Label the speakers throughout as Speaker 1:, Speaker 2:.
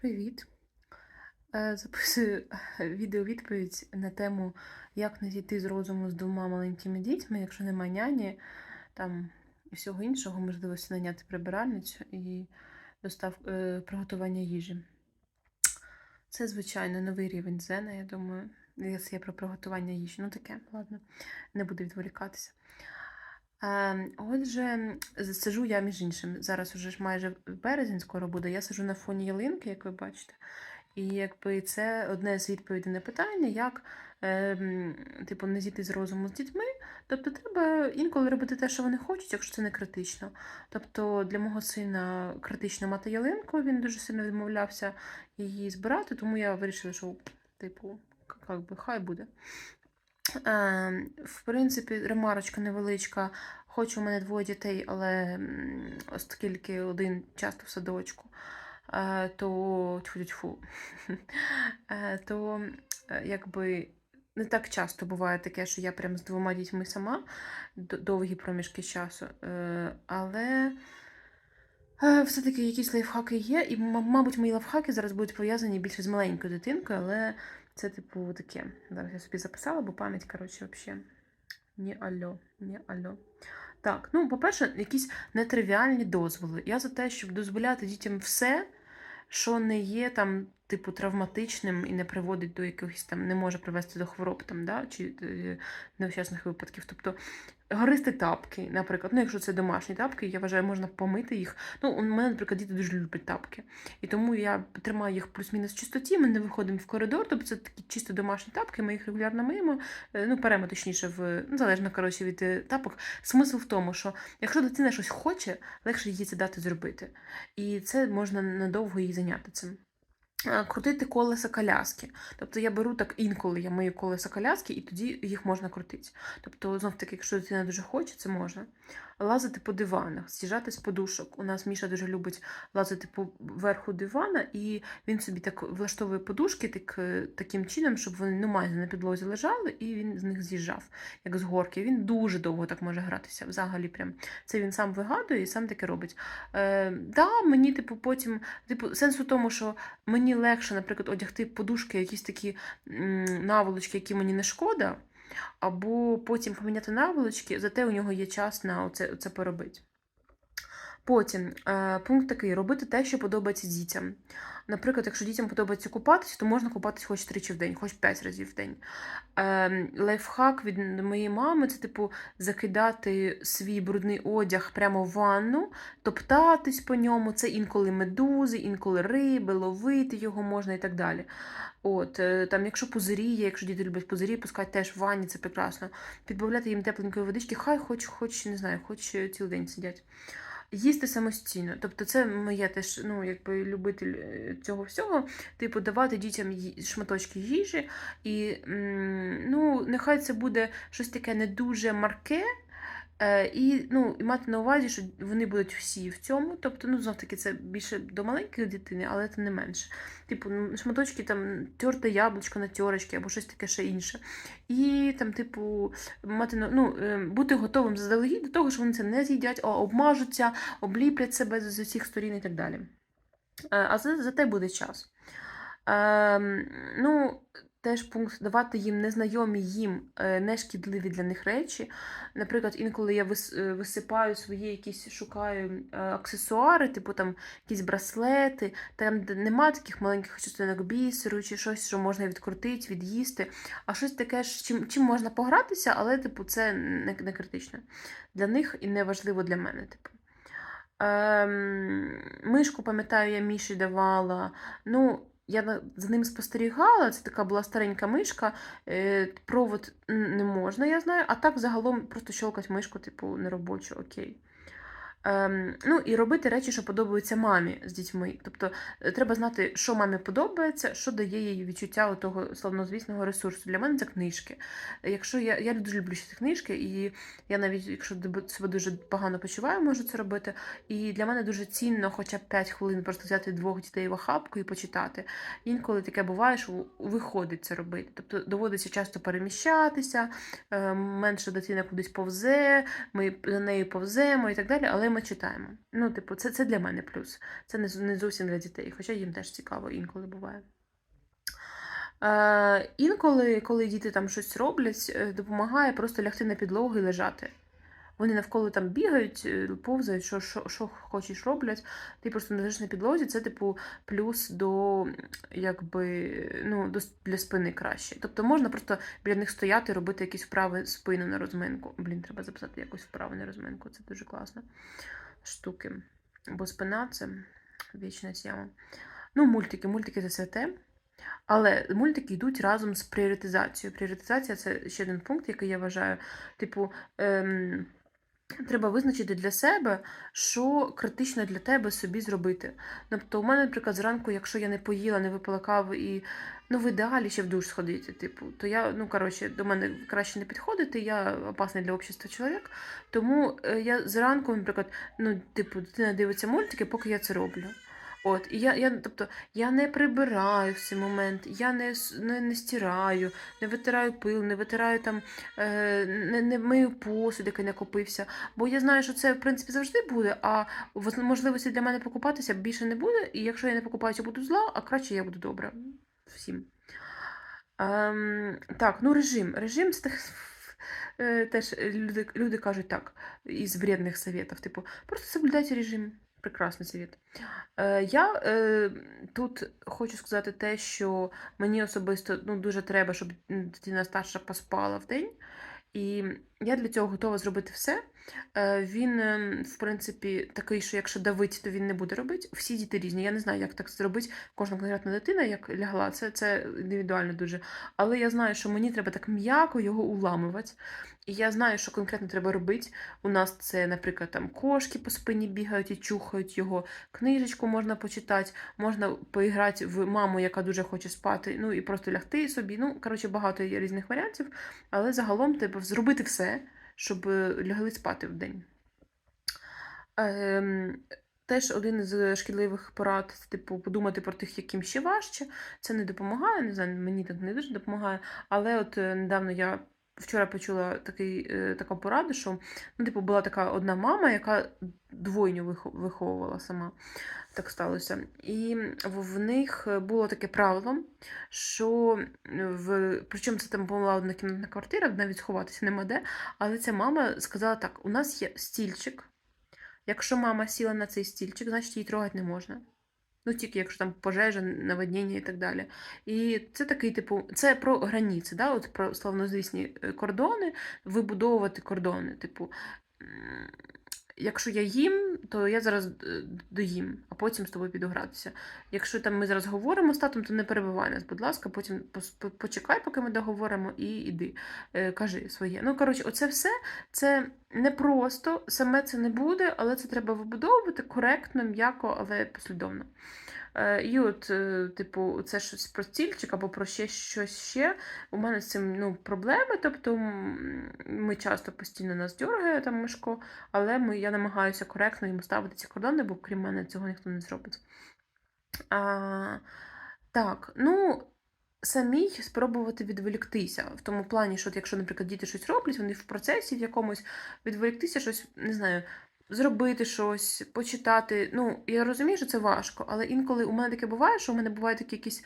Speaker 1: Привіт! Е, Записую відео-відповідь на тему, як не зійти з розуму з двома маленькими дітьми, якщо немає няні, там і всього іншого, можливості наняти прибиральницю і достав е, приготування їжі. Це, звичайно, новий рівень дзена, я думаю. Якщо є про приготування їжі. Ну таке, ладно, не буду відволікатися. Е, Отже, сижу я між іншим. Зараз уже ж майже березень скоро буде. Я сижу на фоні ялинки, як ви бачите. І якби це одне з відповідей на питання, як е, типу, не зійти з розуму з дітьми. Тобто треба інколи робити те, що вони хочуть, якщо це не критично. Тобто для мого сина критично мати ялинку, він дуже сильно відмовлявся її збирати, тому я вирішила, що типу, як би, хай буде. Е, в принципі, ремарочка невеличка. Хоч у мене двоє дітей, але оскільки один часто в садочку, е, то тьфу-тьфу, Е, то е, якби не так часто буває таке, що я прям з двома дітьми сама довгі проміжки часу. Але все-таки якісь лайфхаки є, і, мабуть, мої лайфхаки зараз будуть пов'язані більше з маленькою дитинкою, але це, типу, таке. Зараз я собі записала, бо пам'ять, коротше, взагалі. Ні альо, ні альо. Так, ну, по-перше, якісь нетривіальні дозволи. Я за те, щоб дозволяти дітям все, що не є там, типу, травматичним і не приводить до якихось там, не може привести до хвороб там, да, чи е, невчасних випадків. Тобто гристи тапки, наприклад, ну, якщо це домашні тапки, я вважаю, можна помити їх. Ну, у мене, наприклад, діти дуже люблять тапки. І тому я тримаю їх плюс-мінус в чистоті, ми не виходимо в коридор, тобто це такі чисто домашні тапки, ми їх регулярно миємо, е, ну, перемо точніше, в, ну, залежно коротше, від е, тапок. Смисл в тому, що якщо дитина щось хоче, легше їй це дати зробити. І це можна надовго їй зайняти цим. Е, Крутити колеса коляски. Тобто я беру так інколи я мию колеса коляски, і тоді їх можна крутити. Тобто, знов таки, якщо дитина дуже хоче, це можна. Лазити по диванах, з'їжджати з подушок. У нас Міша дуже любить лазити по верху дивана, і він собі так влаштовує подушки так, е, таким чином, щоб вони ну, майже на підлозі лежали, і він з них з'їжджав, як з горки. Він дуже довго так може гратися. Взагалі, прям це він сам вигадує і сам таке робить. Е, да, мені, типу, потім, типу, сенс у тому, що мені легше, наприклад, одягти подушки, якісь такі м, наволочки, які мені не шкода, або потім поміняти наволочки, зате у нього є час на це, це поробити. Потім е, пункт такий: робити те, що подобається дітям. Наприклад, якщо дітям подобається купатися, то можна купатись хоч тричі в день, хоч п'ять разів в день. Е, лайфхак від моєї мами це, типу, закидати свій брудний одяг прямо в ванну, топтатись по ньому. Це інколи медузи, інколи риби, ловити його можна і так далі. От, е, там, якщо пузирі є, якщо діти люблять пузирі, пускати теж в ванні, це прекрасно. Підбавляти їм тепленької водички, хай хоч, хоч не знаю, хоч е, цілий день сидять. Їсти самостійно. Тобто, це моє теж, ну, якби любитель е, цього всього, типу, давати дітям шматочки їжі, і ну, нехай це буде щось таке не дуже марке. Е, і, ну, і мати на увазі, що вони будуть всі в цьому. Тобто, ну, знов таки, це більше до маленької дитини, але це не менше. Типу, ну, шматочки там терте яблучко на терочки або щось таке ще інше. І там, типу, мати ну, е, бути готовим заздалегідь до того, що вони це не з'їдять, а обмажуться, обліплять себе з усіх сторін і так далі. Е, А за, за те буде час. Ем, ну, теж пункт давати їм незнайомі їм е, нешкідливі для них речі. Наприклад, інколи я е, висипаю свої якісь шукаю е, аксесуари, типу там якісь браслети, там де немає таких маленьких частинок бісеру чи щось, що можна відкрутити, від'їсти, а щось таке, чим, чим можна погратися, але типу, це не, не критично для них і не важливо для мене. Типу. Ем, мишку, пам'ятаю, я Міші давала. Ну, я за ним спостерігала, це така була старенька мишка. Е, провод не можна, я знаю, а так загалом просто щелкать мишку, типу, неробочу, окей. Ем, ну і робити речі, що подобаються мамі з дітьми. Тобто е, треба знати, що мамі подобається, що дає їй відчуття того славнозвісного ресурсу. Для мене це книжки. Якщо я, я дуже люблю читати книжки, і я навіть, якщо себе дуже погано почуваю, можу це робити. І для мене дуже цінно хоча б 5 хвилин просто взяти двох дітей в охапку і почитати. Інколи таке буває, що виходить це робити. Тобто доводиться часто переміщатися, е, менше дитина кудись повзе, ми за нею повземо і так далі, але вдома читаємо. Ну, типу, це, це для мене плюс. Це не, не зовсім для дітей, хоча їм теж цікаво інколи буває. Е, інколи, коли діти там щось роблять, е, допомагає просто лягти на підлогу і лежати. Вони навколо там бігають, е, повзають, що, що, що хочеш роблять. Ти просто лежиш на підлозі, це, типу, плюс до, якби, ну, до, для спини краще. Тобто можна просто біля них стояти, робити якісь вправи спину на розминку. Блін, треба записати якусь вправу на розминку, це дуже класно. Штуки. Бо спина це вічна тема. Ну, мультики, мультики це святе. Але мультики йдуть разом з пріоритизацією. Пріоритизація це ще один пункт, який я вважаю, типу, ем, треба визначити для себе, що критично для тебе собі зробити. Тобто, у мене, наприклад, зранку, якщо я не поїла, не випила кави і ну, в ідеалі ще в душ сходити, типу, то я, ну коротше, до мене краще не підходити, я опасний для общества чоловік. Тому е, я зранку, наприклад, ну, типу, дитина дивиться мультики, поки я це роблю. От, я, я, тобто, я не прибираю в цей момент, я не, не, не стираю, не витираю пил, не витираю там, е, не, не мию посуд, який накопився. Бо я знаю, що це в принципі завжди буде, а можливості для мене покупатися більше не буде. І якщо я не покупаюся, буду зла, а краще я буду добра. Всім. Ем, так, ну режим. Режим це е, теж люди, люди кажуть так, із вредних советів. Типу, просто соблюдайте режим. Прекрасний совет. Е, я е, тут хочу сказати те, що мені особисто ну, дуже треба, щоб дитина старша поспала в день. І я для цього готова зробити все. Е, Він, ем, в принципі, такий, що якщо давить, то він не буде робити. Всі діти різні. Я не знаю, як так зробити. Кожна конкретна дитина, як лягла, це, це індивідуально дуже. Але я знаю, що мені треба так м'яко його уламувати. І я знаю, що конкретно треба робити. У нас це, наприклад, там кошки по спині бігають і чухають його, книжечку можна почитати, можна поіграти в маму, яка дуже хоче спати, ну і просто лягти собі. Ну, коротше, багато є різних варіантів, але загалом треба зробити все, щоб е, лягли спати в день. Ем, теж один з шкідливих порад, типу, подумати про тих, яким ще важче. Це не допомагає, не знаю, мені так не дуже допомагає. Але от е, недавно я вчора почула такий, е, таку пораду, що ну, типу, була така одна мама, яка двойню виховувала сама. Так сталося. І в них було таке правило, що в причому це там була однокімнатна квартира, навіть сховатися нема де. Але ця мама сказала так: у нас є стільчик. Якщо мама сіла на цей стільчик, значить її трогати не можна. Ну, тільки якщо там пожежа, наводнення і так далі. І це такий, типу, це про границі, да? От про славнозвісні е, кордони, вибудовувати кордони. Типу, якщо я їм, то я зараз е, доїм, а потім з тобою піду гратися. Якщо там ми зараз говоримо з татом, то не перебивай нас, будь ласка, потім почекай, поки ми договоримо, і іди. Е, Кажи своє. Ну, коротше, оце все це не просто, саме це не буде, але це треба вибудовувати коректно, м'яко, але послідовно. Е, І от, е, типу, це щось про стільчик або про ще щось ще. У мене з цим ну, проблеми. Тобто ми часто постійно нас дергає там Мишко, але ми, я намагаюся коректно йому ставити ці кордони, бо крім мене цього ніхто не зробить. А, так, ну. Самій спробувати відволіктися в тому плані, що якщо, наприклад, діти щось роблять, вони в процесі в якомусь відволіктися, щось, не знаю, зробити щось, почитати. Ну, я розумію, що це важко, але інколи у мене таке буває, що у мене бувають такі якісь,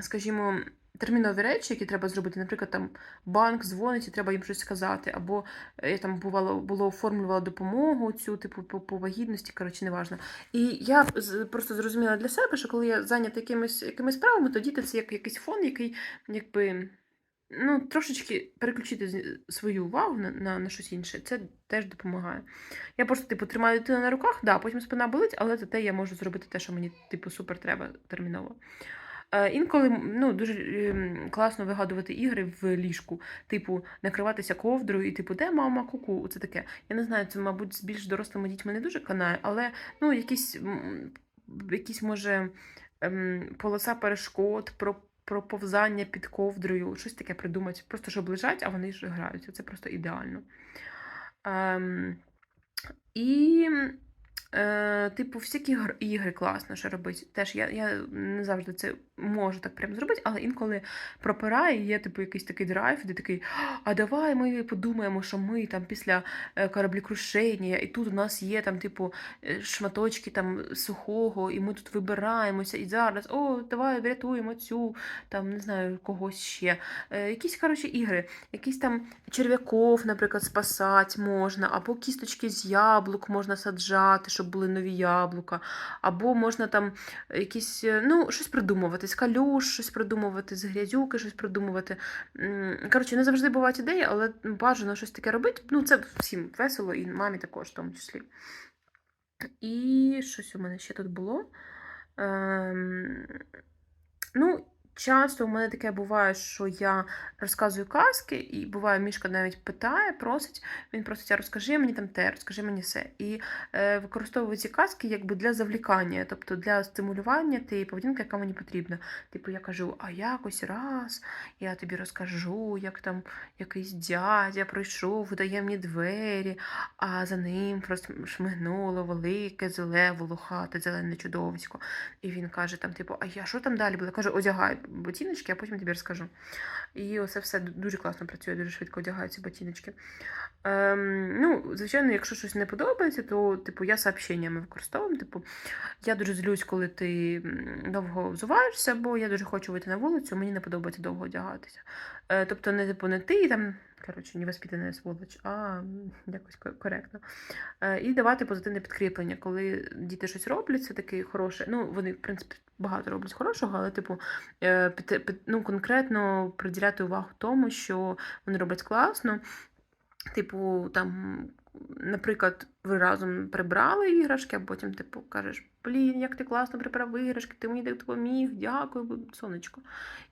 Speaker 1: скажімо, термінові речі, які треба зробити. Наприклад, там банк дзвонить і треба їм щось сказати, або я там бувало, було оформлювала допомогу цю, типу, по, по вагітності, коротше, неважно. І я просто зрозуміла для себе, що коли я зайнята якимись, якимись справами, то діти це як якийсь фон, який якби. Ну, трошечки переключити свою увагу на, на, на щось інше, це теж допомагає. Я просто, типу, тримаю дитину на руках, да, потім спина болить, але зате я можу зробити те, що мені, типу, супер треба терміново. Е, інколи ну, дуже ем, класно вигадувати ігри в ліжку, типу, накриватися ковдрою і типу, де мама, куку, це таке. Я не знаю, це, мабуть, з більш дорослими дітьми не дуже канає, але ну, якісь, якісь може, ем, полоса перешкод, про, повзання під ковдрою, щось таке придумати, просто щоб лежать, а вони ж граються. Це просто ідеально. Ем, і Е, типу, всякі ігри класно, що робити. Теж я, я не завжди це можу так прям зробити, але інколи пропирає, є типу якийсь такий драйв, де такий, а давай ми подумаємо, що ми там після е, кораблекрушення, і тут у нас є там, типу, е, шматочки там сухого, і ми тут вибираємося, і зараз, о, давай врятуємо цю, там, не знаю, когось ще. Е, якісь, коротше, ігри, якісь там черв'яков, наприклад, спасати можна, або кісточки з яблук можна саджати, щоб були нові яблука, або можна там якісь, ну, щось придумувати, з калюш, щось придумувати, з грязюки, щось придумувати. Коротше, не завжди бувають ідеї, але бажано щось таке робити. Ну, це всім весело, і мамі також, в тому числі. І щось у мене ще тут було. Ем, ну, часто у мене таке буває, що я розказую казки, і буває, Мішка навіть питає, просить, він просить, розкажи мені там те, розкажи мені все. І е, використовую ці казки якби для завлікання, тобто для стимулювання тієї поведінки, яка мені потрібна. Типу, я кажу, а якось раз я тобі розкажу, як там якийсь дядя пройшов, видає мені двері, а за ним шмигнуло велике, зеле, волохате, зелене чудовисько. І він каже, там, типу, а я що там далі буде? Каже, одягай ботиночки, а потім тобі розкажу. І оце все дуже класно працює, дуже швидко одягаються ботиночки. Ем, ну, звичайно, якщо щось не подобається, то типу я сообщеннями використовую. Типу, я дуже злюсь, коли ти довго взуваєшся, бо я дуже хочу вийти на вулицю, мені не подобається довго одягатися. Е, тобто, не типу, не ти там. Коротше, невоспитана сволоч, а якось коректно. Е, І давати позитивне підкріплення, коли діти щось роблять, це таке хороше. Ну, вони, в принципі, багато роблять хорошого, але, типу, е, ну, конкретно приділяти увагу тому, що вони роблять класно. Типу, там, наприклад, ви разом прибрали іграшки, а потім, типу, кажеш, блін, як ти класно прибрав іграшки, ти мені допоміг, дякую, сонечко.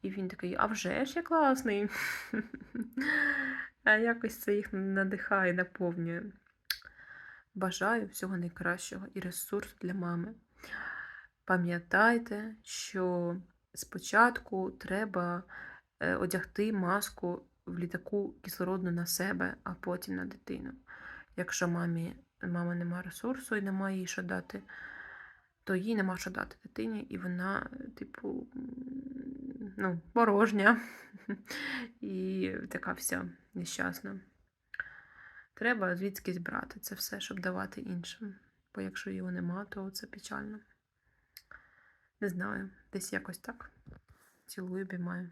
Speaker 1: І він такий, а вже ж я класний. А якось це їх надихає, наповнює. Бажаю всього найкращого і ресурсу для мами. Пам'ятайте, що спочатку треба е, одягти маску в літаку кислородну на себе, а потім на дитину. Якщо мамі, мама не має ресурсу і немає їй що дати, то їй нема що дати дитині, і вона, типу, ну, порожня і така вся нещасна. Треба звідкись брати це все, щоб давати іншим. Бо якщо його нема, то це печально. Не знаю, десь якось так. Цілую, обіймаю.